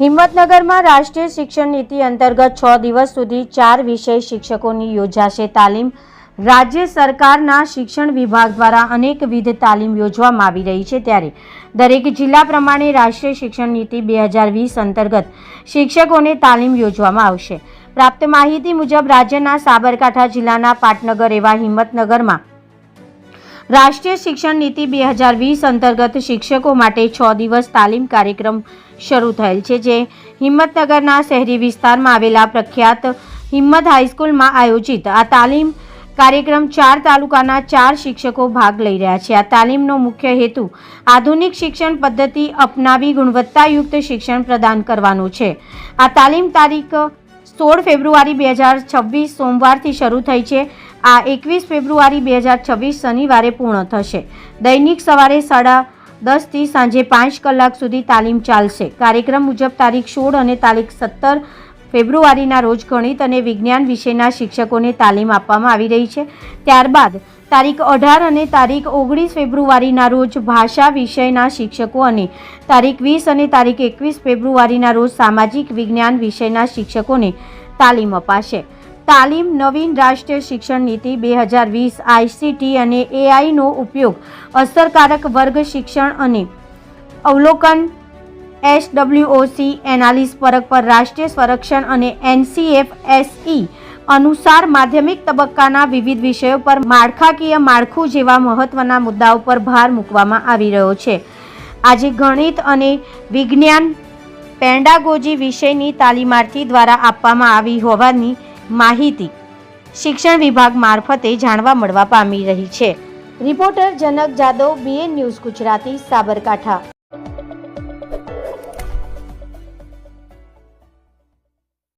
હિંમતનગરમાં રાષ્ટ્રીય શિક્ષણ નીતિ અંતર્ગત છ દિવસ સુધી ચાર વિષય શિક્ષકોની યોજાશે તાલીમ. રાજ્ય સરકારના શિક્ષણ વિભાગ દ્વારા અનેકવિધ તાલીમ યોજવામાં આવી રહી છે ત્યારે દરેક જિલ્લા પ્રમાણે રાષ્ટ્રીય શિક્ષણ નીતિ બે હજાર વીસ અંતર્ગત શિક્ષકોને તાલીમ યોજવામાં આવશે. પ્રાપ્ત માહિતી મુજબ રાજ્યના સાબરકાંઠા જિલ્લાના પાટનગર એવા હિંમતનગરમાં રાષ્ટ્રીય શિક્ષણ નીતિ બે હજાર વીસ અંતર્ગત શિક્ષકો માટે છ દિવસ તાલીમ કાર્યક્રમ શરૂ થયેલ છે, જે હિંમતનગરના શહેરી વિસ્તારમાં આવેલા પ્રખ્યાત હિંમત હાઈસ્કૂલમાં આયોજિત. આ તાલીમ કાર્યક્રમ ચાર તાલુકાના ચાર શિક્ષકો ભાગ લઈ રહ્યા છે. આ તાલીમનો મુખ્ય હેતુ આધુનિક શિક્ષણ પદ્ધતિ અપનાવી ગુણવત્તાયુક્ત શિક્ષણ પ્રદાન કરવાનો છે. આ તાલીમ તારીખ સોળ ફેબ્રુઆરી બે હજાર છવ્વીસ સોમવારથી શરૂ થઈ છે. આ એકવીસ ફેબ્રુઆરી બે હજાર છવ્વીસ શનિવારે પૂર્ણ થશે. દૈનિક સવારે સાડા દસથી સાંજે પાંચ કલાક સુધી તાલીમ ચાલશે. કાર્યક્રમ મુજબ તારીખ સોળ અને તારીખ સત્તર ફેબ્રુઆરીના રોજ ગણિત અને વિજ્ઞાન વિષયના શિક્ષકોને તાલીમ આપવામાં આવી રહી છે. ત્યારબાદ તારીખ અઢાર અને તારીખ ઓગણીસ ફેબ્રુઆરીના રોજ ભાષા વિષયના શિક્ષકો અને તારીખ વીસ અને તારીખ એકવીસ ફેબ્રુઆરીના રોજ સામાજિક વિજ્ઞાન વિષયના શિક્ષકોને તાલીમ અપાશે. તાલીમ, નવીન રાષ્ટ્રીય શિક્ષણ નીતિ બે હજાર વીસ આઈસીટી અને એઆઈનો ઉપયોગ અસરકારક વર્ગ શિક્ષણ અને અવલોકન એસડબ્લ્યુઓસી એનાલિસ પરક પર રાષ્ટ્રીય સંરક્ષણ અને એનસીએફ એસઈ અનુસાર માધ્યમિક તબક્કાના વિવિધ વિષયો પર માળખાકીય માળખું જેવા મહત્વના મુદ્દાઓ પર ભાર મૂકવામાં આવી રહ્યો છે. આજે ગણિત અને વિજ્ઞાન પેન્ડાગોજી વિષયની તાલીમાર્થી દ્વારા આપવામાં આવી હોવાની માહિતી શિક્ષણ વિભાગ મારફતે જાણવા મળવા પામી રહી છે. Reporter Janak Jadav BN news Gujarati, Sabarkantha.